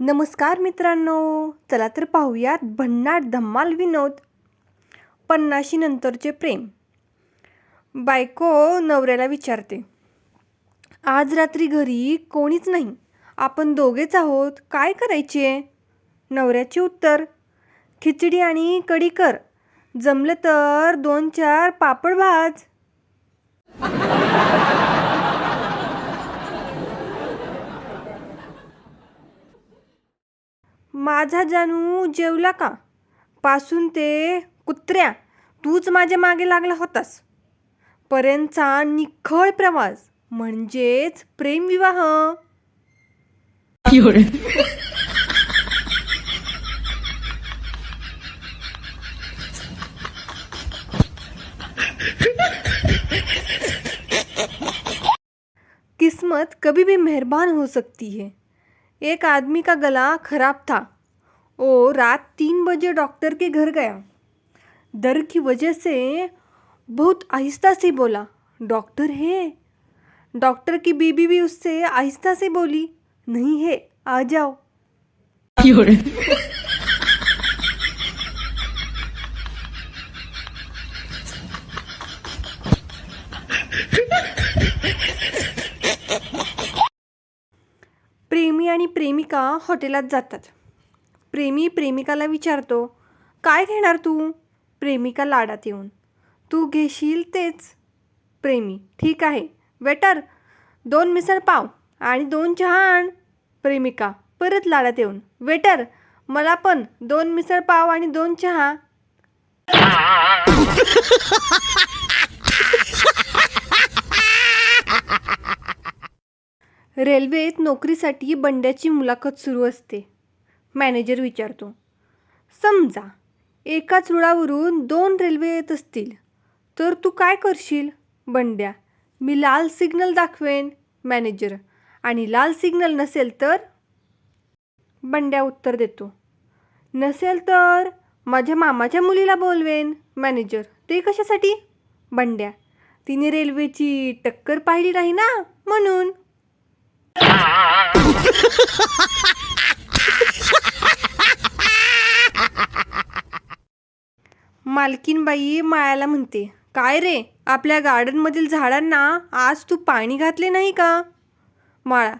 नमस्कार मित्रांनो चला तर पाहूयात भन्नाट धम्माल विनोद पन्नाशी नंतरचे प्रेम. बायको नवऱ्याला विचारते आज रात्री घरी कोणीच नाही आपण दोघेच आहोत काय करायचे? नवऱ्याचे उत्तर खिचडी आणि कडी कर जमलं तर दोन चार पापड भाज. माझा जानू जेवला का? पासून ते कुत्र्या तूच माझ्या मागे लागला होतास. पर्यंतचा निखळ प्रवास म्हणजेच प्रेमविवाह. किस्मत कभी भी मेहरबान हो सकती है. एक आदमी का गला खराब था. वो रात तीन बजे डॉक्टर के घर गया। दर्द की वजह से बहुत आहिस्ता से बोला डॉक्टर है? डॉक्टर की बीबी भी उससे आहिस्ता से बोली नहीं है आ जाओ। 有人，प्रेमी आणि प्रेमिका हॉटेलात जातात. प्रेमी प्रेमिकाला विचारतो काय घेणार तू? प्रेमिका लाडात येऊन तू घेशील तेच. प्रेमी ठीक आहे वेटर दोन मिसळ पाव आणि दोन चहा आण. प्रेमिका परत लाडात येऊन वेटर मला पण दोन मिसळ पाव आणि दोन चहा. रेल्वेत नोकरीसाठी बंड्याची मुलाखत सुरू असते. मॅनेजर विचारतो. समजा एकाच रुळावरून दोन रेल्वे येत असतील तर तू काय करशील? बंड्या मी लाल सिग्नल दाखवेन मॅनेजर. आणि लाल सिग्नल नसेल तर? बंड्या उत्तर देतो. नसेल तर माझ्या मामाच्या मुलीला बोलवेन मॅनेजर. ते कशासाठी? बंड्या तिने रेल्वेची टक्कर पाहिली नाही ना म्हणून. मालकीनबाई मायाला म्हणते काय रे आपल्या गार्डनमधील झाडांना आज तू पाणी घातले नाही का? माळा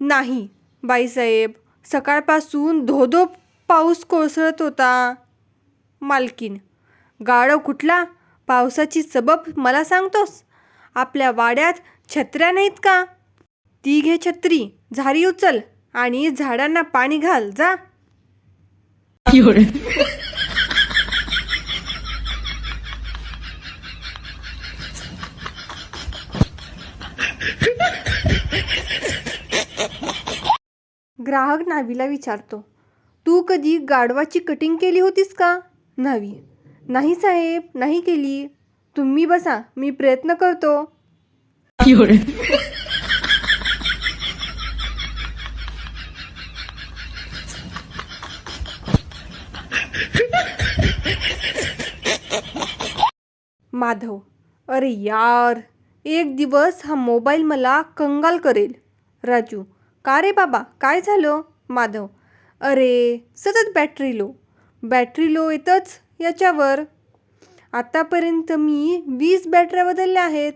नाही बाईसाहेब सकाळपासून धोधो पाऊस कोसळत होता. मालकीन गाढव कुठला? पावसाची सबब मला सांगतोस? आपल्या वाड्यात छत्र्या नाहीत का? ती घे छत्री झारी उचल आणि झाडांना पाणी घाल जा. ग्राहक न्हावीला विचारतो तू कधी गाढवाची कटिंग केली होतीस का? न्हावी नाही साहेब नाही केली. तुम्ही बसा मी प्रयत्न करतो. माधव अरे यार एक दिवस हा मोबाईल मला कंगाल करेल. राजू का रे बाबा? काय झालं? माधव. अरे सतत बॅटरी लो बॅटरी लो येतच याच्यावर. आतापर्यंत मी वीस बॅटऱ्या बदलल्या आहेत.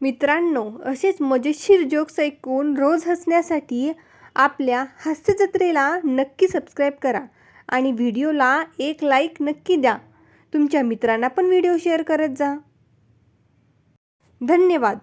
मित्रांनो असेच मजेशीर जोक्स ऐकून रोज हसण्यासाठी आपल्या हास्य जत्रेला नक्की सबस्क्राईब करा आणि व्हिडिओला एक लाईक नक्की द्या. तुमच्या मित्रांना पण व्हिडिओ शेअर करत जा. धन्यवाद.